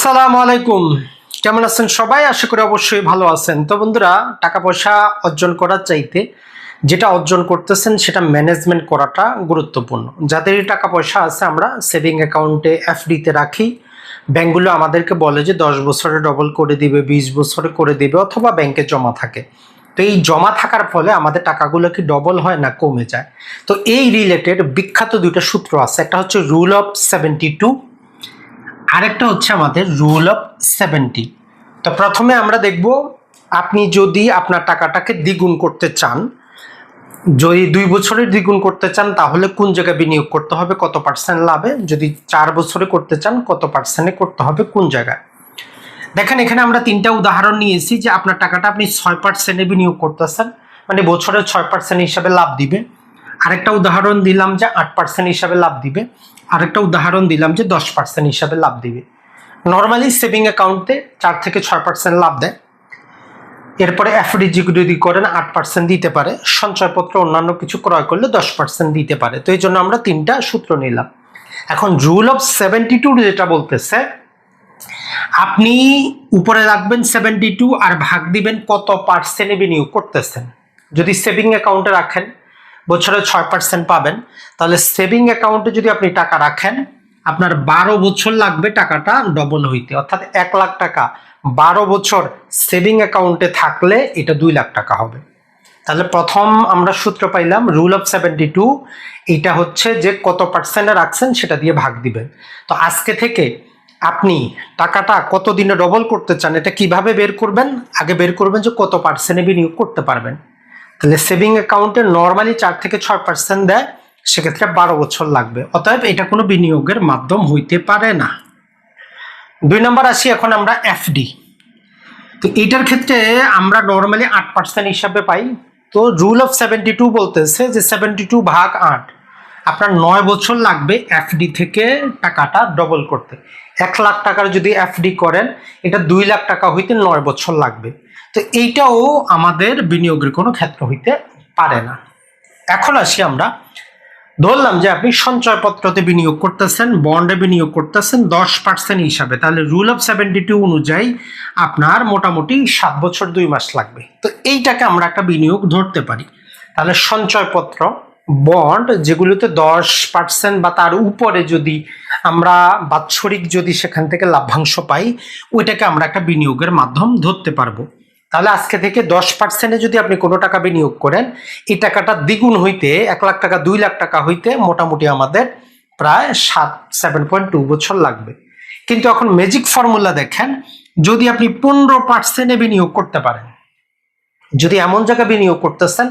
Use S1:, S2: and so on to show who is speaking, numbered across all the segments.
S1: আসসালামু আলাইকুম। কেমন আছেন সবাই? আশা করি অবশ্যই ভালো আছেন। তো বন্ধুরা টাকা পয়সা অর্জন করার চাইতে যেটা অর্জন করতেছেন, সেটা ম্যানেজমেন্ট করাটা গুরুত্বপূর্ণ। যাদের টাকা পয়সা আছে, আমরা সেভিং অ্যাকাউন্টে এফডিতে রাখি। ব্যাঙ্কগুলো আমাদেরকে বলে যে, দশ বছরে ডবল করে দিবে, বিশ বছরে করে দিবে, অথবা ব্যাংকে জমা থাকে। তো এই জমা থাকার ফলে আমাদের টাকাগুলো কি ডবল হয় না কমে যায়? তো এই রিলেটেড বিখ্যাত দুইটা সূত্র আছে। একটা হচ্ছে রুল অফ সেভেন্টি টু আরেকটা হচ্ছে আমাদের রুল অফ সেভেন্টি তো প্রথমে আমরা দেখব আপনি যদি আপনার টাকাটাকে দ্বিগুণ করতে চান, যদি দুই বছরের দ্বিগুণ করতে চান, তাহলে কোন জায়গায় বিনিয়োগ করতে হবে, কত পার্সেন্ট লাভে? যদি চার বছরে করতে চান, কত পার্সেন্টে করতে হবে, কোন জায়গায়? দেখেন, এখানে আমরা তিনটা উদাহরণ নিয়েছি যে আপনার টাকাটা আপনি ছয় পার্সেন্টে বিনিয়োগ করতেছেন মানে বছরে ছয় পার্সেন্ট হিসাবে লাভ দিবে। আরেকটা উদাহরণ দিলাম যে আট পার্সেন্ট হিসাবে লাভ দিবে। আরেকটা উদাহরণ দিলাম যে দশ পার্সেন্ট হিসাবে লাভ দিবে। নর্মালি সেভিং অ্যাকাউন্টে চার থেকে ছয় পার্সেন্ট লাভ দেয়। এরপরে এফডি যদি করেন, আট পার্সেন্ট দিতে পারে। সঞ্চয়পত্র অন্যান্য কিছু ক্রয় করলে দশ পার্সেন্ট দিতে পারে। তো এই জন্য আমরা তিনটা সূত্র নিলাম। এখন রুল অফ সেভেন্টি টু যেটা বলতেছে, আপনি উপরে রাখবেন সেভেন্টি টু আর ভাগ দিবেন কত পার্সেন্টে বিনিয়োগ করতেছেন। যদি সেভিং অ্যাকাউন্টে রাখেন বছরে ছয় পার্সেন্ট পাবেন। তাহলে সেভিং অ্যাকাউন্টে যদি আপনি টাকা রাখেন, আপনার বারো বছর লাগবে টাকাটা ডবল হইতে। অর্থাৎ এক লাখ টাকা। বারো বছর সেভিং অ্যাকাউন্টে থাকলে এটা দুই লাখ টাকা হবে। তাহলে প্রথম আমরা সূত্র পাইলাম রুল অফ সেভেন্টি টু এটা হচ্ছে যে কত পার্সেন্টে রাখছেন সেটা দিয়ে ভাগ দিবেন। তো আজকে থেকে আপনি টাকাটা কত দিনে ডবল করতে চান, এটা কীভাবে বের করবেন? আগে বের করবেন যে কত পার্সেন্টে বিনিয়োগ করতে পারবেন। তাহলে সেভিং অ্যাকাউন্টে নর্মালি চার থেকে ছয় পার্সেন্ট দেয়, সেক্ষেত্রে বারো বছর লাগবে। অতএব এটা কোনো বিনিয়োগের মাধ্যম হইতে পারে না। দুই নম্বর আসি এখন আমরা এফডি তো এটার ক্ষেত্রে আমরা নর্মালি আট পার্সেন্ট হিসাবে পাই। তো রুল অফ সেভেন্টি টু বলতেছে যে সেভেন্টি টু ভাগ আট, আপনার নয় বছর লাগবে এফডি থেকে টাকাটা ডবল করতে। এক লাখ টাকার যদি এফডি করেন, এটা দুই লাখ টাকা হইতে নয় বছর লাগবে। তো এইটাও আমাদের বিনিয়োগের কোনো ক্ষেত্র হইতে পারে না। এখন আসি আমরা। ধরলাম যে আপনি সঞ্চয়পত্রতে বিনিয়োগ করতেছেন, বন্ডে বিনিয়োগ করতেছেন দশ পার্সেন্ট হিসাবে। তাহলে রুল অফ সেভেন্টি টু অনুযায়ী আপনার মোটামুটি সাত বছর দুই মাস লাগবে। তো এইটাকে আমরা একটা বিনিয়োগ ধরতে পারি। তাহলে সঞ্চয়পত্র, বন্ড, যেগুলোতে দশ পার্সেন্ট বা তার উপরে যদি আমরা বাৎসরিক যদি সেখান থেকে লাভ্যাংশ পাই, ওইটাকে আমরা একটা বিনিয়োগের মাধ্যম ধরতে পারব। তাহলে আজকে থেকে দশ পার্সেন্টে যদি আপনি কোনো টাকা বিনিয়োগ করেন, এই টাকাটা দ্বিগুণ হইতে এক লাখ টাকা, দুই লাখ টাকা হইতে মোটামুটি আমাদের প্রায় সাত সেভেন পয়েন্ট টু বছর লাগবে। কিন্তু এখন ম্যাজিক ফর্মুলা দেখেন, যদি আপনি পনেরো পার্সেন্টে বিনিয়োগ করতে পারেন, যদি এমন জায়গায় বিনিয়োগ করতেছেন,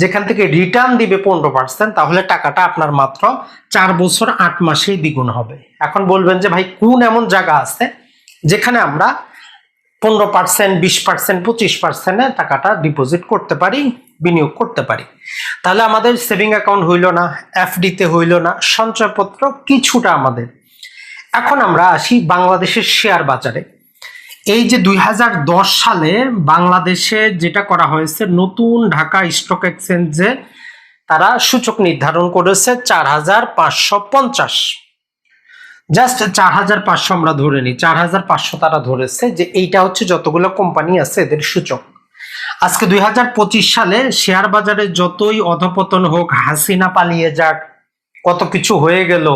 S1: যেখান থেকে রিটার্ন দিবে পনেরো পার্সেন্ট তাহলে টাকাটা আপনার মাত্র চার বছর আট মাসেই দ্বিগুণ হবে। এখন বলবেন যে ভাই, কোন এমন জায়গা আছে, যেখানে আমরা পনেরো পার্সেন্ট বিশ পার্সেন্ট পঁচিশ পার্সেন্টে টাকাটা ডিপোজিট করতে পারি, বিনিয়োগ করতে পারি। তাহলে আমাদের সেভিং অ্যাকাউন্ট হইল না এফডিতে হইল না, সঞ্চয়পত্র কিছুটা আমাদের। এখন আমরা আসি বাংলাদেশের শেয়ার বাজারে। এই যে দুই হাজার দশ সালে বাংলাদেশে যেটা করা হয়েছে, নতুন ঢাকা স্টক এক্সচেঞ্জে তারা সূচক নির্ধারণ করেছে চার হাজার পাঁচশো পঞ্চাশ। জাস্ট চার হাজার পাঁচশো আমরা ধরে নিই, চার হাজার পাঁচশো তারা ধরেছে যে এইটা হচ্ছে যতগুলো কোম্পানি আছে এদের সূচক। আজকে দুই হাজার পঁচিশ সালে শেয়ার বাজারে যতই অধপতন হোক, হাসিনা পালিয়ে যাক, কত কিছু হয়ে গেল,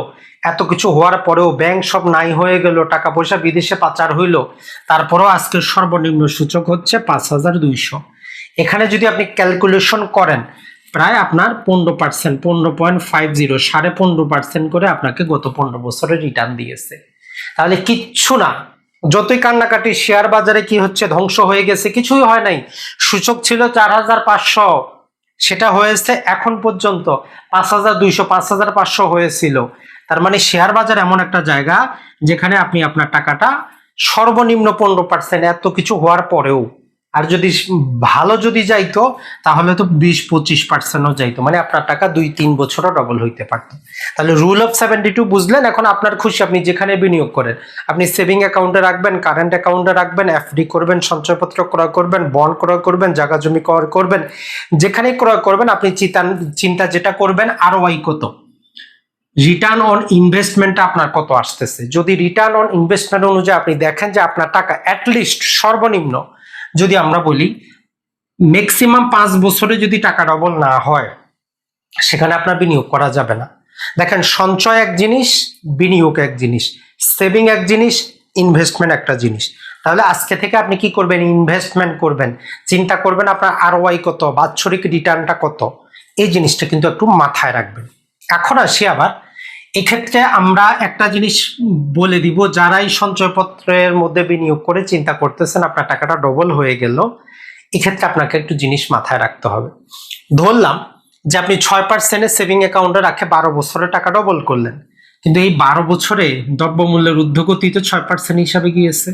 S1: এত কিছু হওয়ার পরেও ব্যাংক সব নাই হয়ে গেল টাকা পয়সা বিদেশে পাচার হইল, তারপরেও আজকের সর্বনিম্ন সূচক হচ্ছে পাঁচ হাজার দুইশো। এখানে যদি আপনি ক্যালকুলেশন করেন প্রায় আপনার পনেরো পার্সেন্ট পনেরো পয়েন্ট ফাইভ জিরো সাড়ে পনেরো পার্সেন্ট করে আপনাকে গত পনেরো বছরে রিটার্ন দিয়েছে। তাহলে কিচ্ছু না। যতই কান্নাকাটি শেয়ার বাজারে কি হচ্ছে, ধ্বংস হয়ে গেছে, কিছুই হয় নাই। সূচক ছিল চার হাজার পাঁচশো। সেটা হয়েছে এখন পর্যন্ত পাঁচ হাজার দুইশো, পাঁচ হাজার পাঁচশো হয়েছিল। তার মানে শেয়ার বাজার এমন একটা জায়গা যেখানে আপনি আপনার টাকাটা সর্বনিম্ন পনেরো পার্সেন্ট এত কিছু হওয়ার পরেও আর যদি ভালো যদি যাইতো, তাহলে তো বিশ পঁচিশ পার্সেন্টও যাইতো। মানে আপনার টাকা দুই তিন বছরও ডবল হইতে পারত। তাহলে রুল অফ সেভেন্টি টু বুঝলেন, এখন আপনার খুশি, আপনি যেখানে বিনিয়োগ করেন। আপনি সেভিং অ্যাকাউন্টে রাখবেন কারেন্ট অ্যাকাউন্টে রাখবেন এফডি করবেন, সঞ্চয়পত্র ক্রয় করবেন বন্ড ক্রয় করবেন, জায়গা জমি ক্রয় করবেন। যেখানে ক্রয় করবেন, আপনি চিন্তা চিন্তা যেটা করবেন আরও ওয়াই কত? রিটার্ন অন ইনভেস্টমেন্ট আপনার কত আসতেছে? যদি রিটার্ন অন ইনভেস্টমেন্ট অনুযায়ী আপনি দেখেন যে আপনার টাকা অ্যাটলিস্ট সর্বনিম্ন যদি আমরা বলি ম্যাক্সিমাম পাঁচ বছরে যদি টাকা ডবল না হয়, সেখানে আপনার বিনিয়োগ করা যাবে না। দেখেন, সঞ্চয় এক জিনিস, বিনিয়োগ এক জিনিস সেভিং এক জিনিস ইনভেস্টমেন্ট একটা জিনিস। তাহলে আজকে থেকে আপনি কি করবেন? ইনভেস্টমেন্ট করবেন। চিন্তা করবেন আপনার আর ওয়াই কত, বাৎসরিক রিটার্নটা কত। এই জিনিসটা কিন্তু একটু মাথায় রাখবেন। এখন আসি আবার এক্ষেত্রে আমরা একটা জিনিস বলে দিব, যারাই সঞ্চয়পত্রের মধ্যে বিনিয়োগ করে চিন্তা করতেছেন আপনার টাকাটা ডবল হয়ে গেল, এক্ষেত্রে আপনাকে একটু জিনিস মাথায় রাখতে হবে। ধরলাম যে আপনি ছয় পার্সেন্টের সেভিং অ্যাকাউন্টে রাখে বারো বছরে টাকা ডবল করলেন, কিন্তু এই বারো বছরে দ্রব্যমূল্যের ঊর্ধ্বগতি তো ছয় পার্সেন্ট হিসাবে গিয়েছে।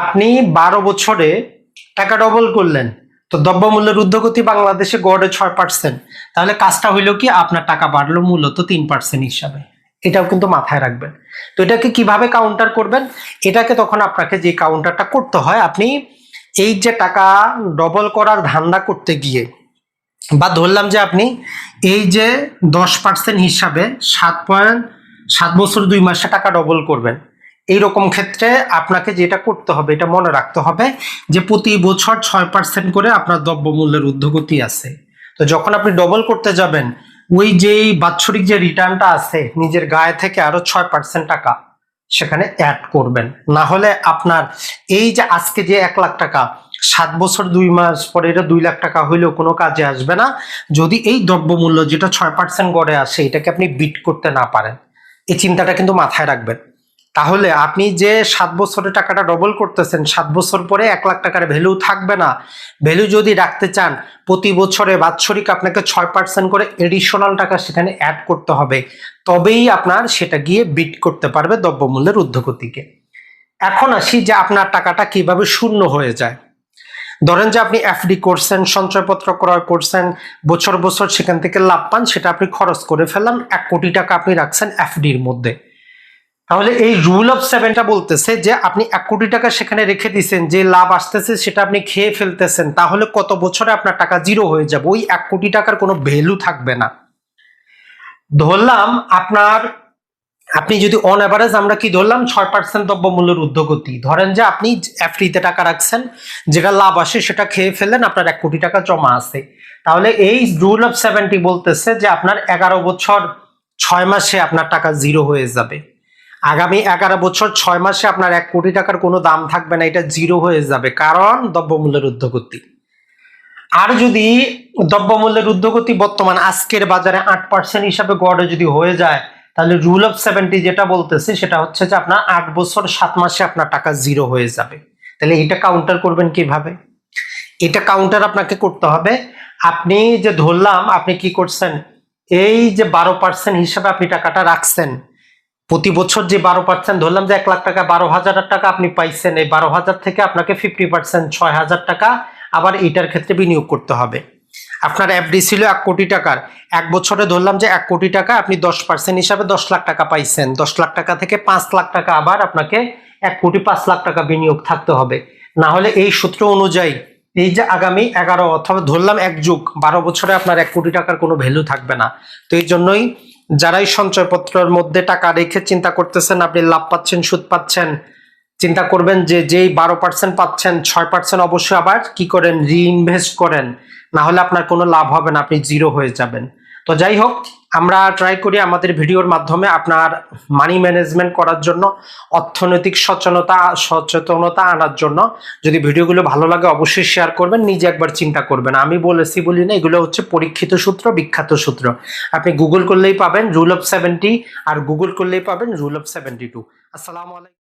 S1: আপনি বারো বছরে টাকা ডবল করলেন তো দ্রব্যমূল্যের ঊর্ধ্বগতি বাংলাদেশে গড়ে ছয় পার্সেন্ট তাহলে কাজটা হইল কি? আপনার টাকা বাড়লো মূলত তিন পার্সেন্ট হিসাবে। এটাও কিন্তু মাথায় রাখবেন। তো এটাকে কীভাবে কাউন্টার করবেন? এটাকে তখন আপনাকে যে কাউন্টারটা করতে হয়, আপনি এই যে টাকা ডবল করার ধান্দা করতে গিয়ে বা ধরলাম যে আপনি এই যে দশ পার্সেন্ট হিসাবে সাত পয়েন্ট সাত বছর দুই মাসে টাকা ডবল করবেন। এই রকম ক্ষেত্রে আপনাকে যেটা করতে হবে, এটা মনে রাখতে হবে যে প্রতি বছর ছয় পার্সেন্ট করে আপনার দ্রব্যমূল্যের ঊর্ধ্বগতি আছে। তো যখন আপনি ডবল করতে যাবেন, ওই যেই বাৎসরিক যে রিটার্নটা আছে, নিজের গায়ে থেকে আরও ছয় পার্সেন্ট টাকা সেখানে অ্যাড করবেন। না হলে আপনার এই যে আজকে যে এক লাখ টাকা, সাত বছর দুই মাস পরে এটা দুই লাখ টাকা হইলেও কোনো কাজে আসবে না। যদি এই দ্রব্যমূল্য যেটা ছয় পার্সেন্ট গড়ে আসে, এটাকে আপনি বিট করতে না পারেন। এই চিন্তাটা কিন্তু মাথায় রাখবেন। তাহলে আপনি যে সাত বছরের টাকাটা ডবল করতেছেন, সাত বছর পরে এক লাখ টাকার ভ্যালু থাকবে না। ভ্যালু যদি রাখতে চান, প্রতি বছরে বাৎসরিক আপনাকে ছয় পার্সেন্ট করে এডিশনাল টাকা সেখানে অ্যাড করতে হবে। তবেই আপনার সেটা গিয়ে বিট করতে পারবে দ্রব্যমূল্যের ঊর্ধ্বগতিকে। এখন আসি যে আপনার টাকাটা কীভাবে শূন্য হয়ে যায়। ধরেন যে আপনি এফডি করছেন, সঞ্চয়পত্র ক্রয় করছেন, বছর বছর সেখান থেকে লাভ পান, সেটা আপনি খরচ করে ফেললাম এক কোটি টাকা আপনি রাখছেন এফডির মধ্যে। তাহলে এই রুল অফ সেভেনটা বলতেছে যে আপনি এক কোটি টাকা সেখানে রেখে দিয়েছেন, যে লাভ আসতেছে সেটা আপনি খেয়ে ফেলতেছেন, তাহলে কত বছরে আপনার টাকা জিরো হয়ে যাবে? ওই এক কোটি টাকার কোনো ভ্যালু থাকবে না। ধরলাম আপনার, আপনি যদি অন অ্যাভারেজ আমরা কি ধরলাম? ছয় পার্সেন্ট দ্রব্যমূল্যের ঊর্ধ্বগতি। ধরেন যে আপনি এফডিতে টাকা রাখছেন, যেটা লাভ আসে সেটা খেয়ে ফেললেন, আপনার এক কোটি টাকা জমা আছে। তাহলে এই রুল অফ সেভেন্টি বলতেছে যে আপনার এগারো বছর ছয় মাসে আপনার টাকা জিরো হয়ে যাবে। আগামী এগারো বছর ছয় মাসে আপনার এক কোটি টাকার কোনো দাম থাকবে না, এটা জিরো হয়ে যাবে। কারণ দ্রব্যমূল্যের ঊর্ধ্বগতি। আর যদি দ্রব্যমূল্যের ঊর্ধ্বগতি বর্তমান আজকের বাজারে আট পার্সেন্ট হিসাবে গড়ে যদি হয়ে যায়, তাহলে রুল অফ সেভেন্টি যেটা বলতেছে, সেটা হচ্ছে যে আপনার আট বছর সাত মাসে আপনার টাকা জিরো হয়ে যাবে। তাহলে এটা কাউন্টার করবেন কীভাবে? এটা কাউন্টার আপনাকে করতে হবে। আপনি যে ধরলাম, আপনি কি করছেন? এই যে বারো পার্সেন্ট হিসাবে আপনি টাকাটা রাখছেন প্রতি বছর যে বারো পার্সেন্ট ধরলাম যে এক লাখ টাকা, বারো হাজার টাকা আপনি পাইছেন, এই বারো হাজার থেকে আপনাকে ফিফটি পার্সেন্ট ছয় হাজার টাকা আবার এটার ক্ষেত্রে বিনিয়োগ করতে হবে। আপনার এফডি ছিল এক কোটি টাকার। এক বছরে ধরলাম যে এক কোটি টাকা, আপনি দশ পার্সেন্ট হিসাবে দশ লাখ টাকা পাইছেন। দশ লাখ টাকা থেকে পাঁচ লাখ টাকা আবার আপনাকে এক কোটি পাঁচ লাখ টাকা বিনিয়োগ থাকতে হবে। না হলে এই সূত্র অনুযায়ী, এই যে আগামী এগারো অথবা ধরলাম এক যুগ, বারো বছরে আপনার এক কোটি টাকার কোনো ভ্যালু থাকবে না। তো এই জন্যই যারাই সঞ্চয়পত্রের মধ্যে টাকা রেখে চিন্তা করতেছেন, আপনি লাভ পাচ্ছেন, সুদ পাচ্ছেন, চিন্তা করবেন যে যেই বারো পার্সেন্ট পাচ্ছেন, ছয় পার্সেন্ট অবশ্যই আবার কি করেন রিইনভেস্ট করেন। না হলে আপনার কোনো লাভ হবে না, আপনি জিরো হয়ে যাবেন। তো যাই হোক, আমরা ট্রাই করি আমাদের ভিডিওর মাধ্যমে আপনার মানি ম্যানেজমেন্ট করার জন্য, অর্থনৈতিক সচেতনতা সচেতনতা আনার জন্য। যদি ভিডিওগুলো ভালো লাগে অবশ্যই শেয়ার করবেন, নিজে একবার চিন্তা করবেন। আমি বলেছি বলি না, এগুলো হচ্ছে পরীক্ষিত সূত্র, বিখ্যাত সূত্র। আপনি গুগল করলেই পাবেন রুল অফ সেভেন্টি আর গুগল করলেই পাবেন রুল অফ সেভেন্টি টু আসসালামু আলাইকুম।